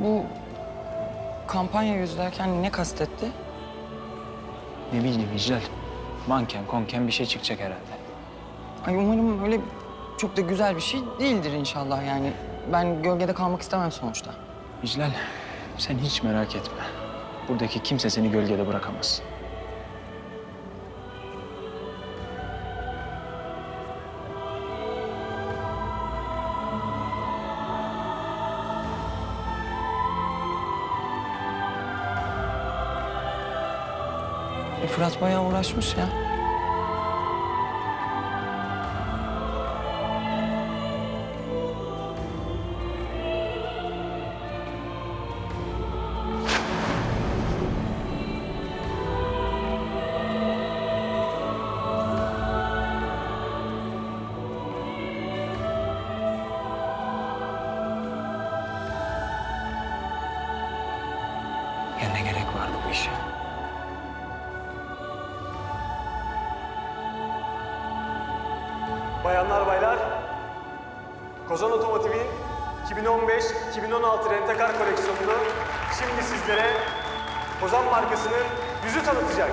Bu kampanya yüzlerken ne kastetti? Ne bileyim İclal. Manken konken bir şey çıkacak herhalde. Ay umarım öyle çok da güzel bir şey değildir inşallah yani. Ben gölgede kalmak istemem sonuçta. İclal sen hiç merak etme. Buradaki kimse seni gölgede bırakamaz. E, Fırat bayağı uğraşmış ya. Ya ne gerek vardı bu işe? Bayanlar baylar, Kozan Otomotiv'in 2015-2016 rentekar koleksiyonunu şimdi sizlere Kozan markasının yüzü tanıtacak.